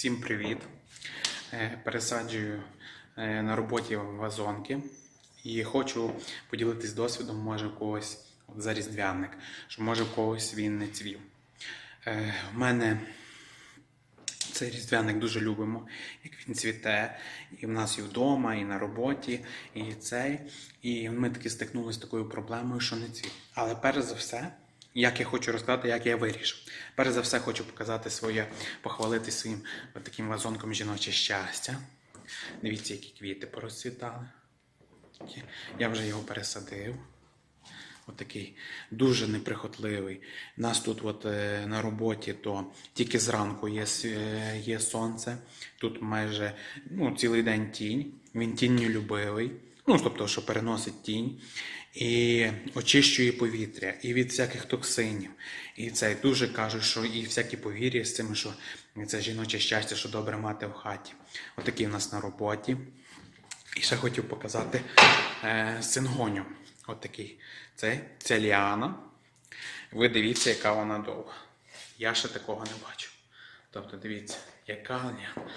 Всім привіт! Е, Пересаджую е, на роботі вазонки і хочу поділитись досвідом, може у когось от заріздвяник, що може у когось він не цвів. Е, В мене цей різдвяник дуже любимо, як він цвіте, і в нас і вдома, і на роботі, і цей. І ми таки стикнулися з такою проблемою, що не цвіт. Але перш за все, як я хочу розказати, як я вирішив. Перш за все, хочу показати своє, похвалити своїм таким вазонком жіноче щастя. Дивіться, які квіти порозцвітали. Я вже його пересадив. Отакий дуже неприхотливий. Нас тут от, е, на роботі то тільки зранку є, е, є сонце. Тут майже ну, цілий день тінь. Він тінню любивий. Ну, тобто, що переносить тінь. І очищує повітря і від всяких токсинів. І це дуже кажуть, що і всякі повір'я з цим, що це жіноче щастя, що добре мати в хаті. Отакий у нас на роботі. І ще хотів показати е, сингоню. От такий. Це, це ліана. Ви дивіться, яка вона довга. Я ще такого не бачу. Тобто, дивіться, яка ліана,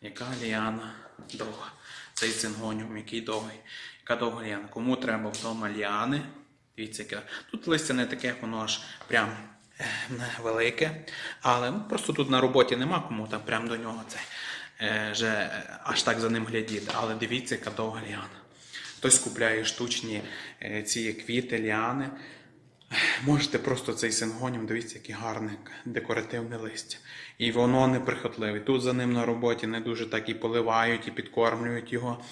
яка ліана довга. Цей цингоніум, який довгий. Яка довга ліана. Кому треба вдома ліани? Дивіться, яке. Тут листя не таке, воно аж прям е, велике. Але ну, просто тут на роботі нема кому там прям до нього це е, вже е, аж так за ним глядіти. Але дивіться, яка довга ліана. Хтось купляє штучні ці квіти, ліани. Можете просто цей сингонім, дивіться, яке гарне декоративне листя. І воно неприхотливе. Тут за ним на роботі не дуже так і поливають, і підкормлюють його,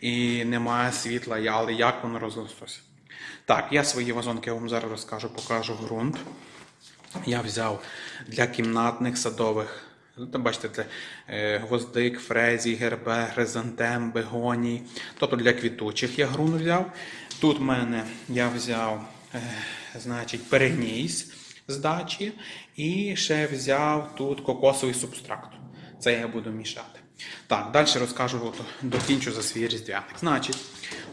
і немає світла, але як воно розростося. Так, я свої вазонки вам зараз розкажу, покажу ґрунт. Я взяв для кімнатних садових. Ну, Там бачите, це е, гвоздик, фрезій, гербе, хризантем, бегоній. Тобто для квітучих я ґрунт взяв. Тут в мене я взяв, значить, перегнійсь з дачі. І ще взяв тут кокосовий субстракт. Це я буду мішати. Так, далі розкажу, докінчу за свій різдвяник. Значить,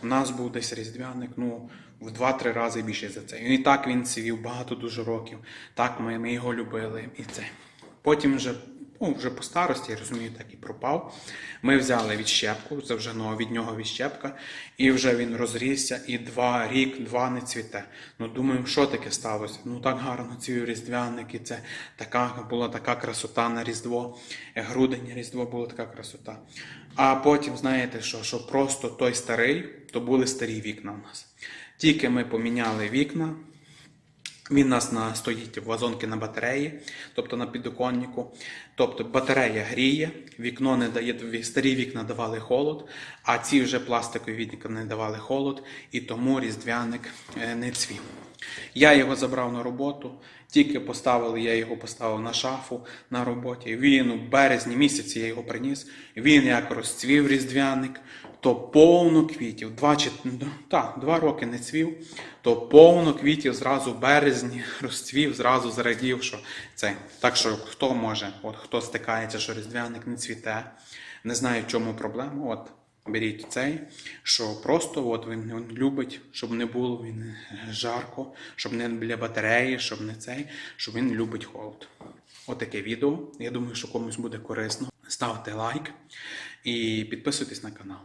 у нас був десь різдвяник, ну, в 2-3 рази більше за це. І так він цвів багато дуже років. Так ми, ми його любили і це. Потім вже, ну, вже по старості, я розумію, так і пропав. Ми взяли відщепку, це вже ну, від нього відщепка, і вже він розрісся, і два рік, два не цвіте. Ну, думаємо, що таке сталося? Ну так гарно цвів різдвяник, і це така була така красота на Різдво. Е, Грудень Різдво була така красота. А потім, знаєте, що, що просто той старий, то були старі вікна у нас. Тільки ми поміняли вікна, він у нас на стоїть в вазонки на батареї, тобто на підоконнику. Тобто батарея гріє, вікно не дає, старі вікна давали холод, а ці вже пластикові вікна не давали холод, і тому різдвяник е, не цвів. Я його забрав на роботу, тільки поставили, я його поставив на шафу на роботі. Він у березні місяці я його приніс. Він як розцвів різдвяник, то повно квітів. Два, чи, та, два роки не цвів, то повно квітів зразу в березні розцвів, зразу зрадів, що це. Так що хто може, от хто стикається, що різдвяник не цвіте, не знає, в чому проблема. От беріть цей, що просто от він, любить, щоб не було він жарко, щоб не біля батареї, щоб не цей, щоб він любить холод. Отаке відео. Я думаю, що комусь буде корисно. Ставте лайк і підписуйтесь на канал.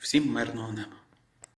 Всім мирного неба!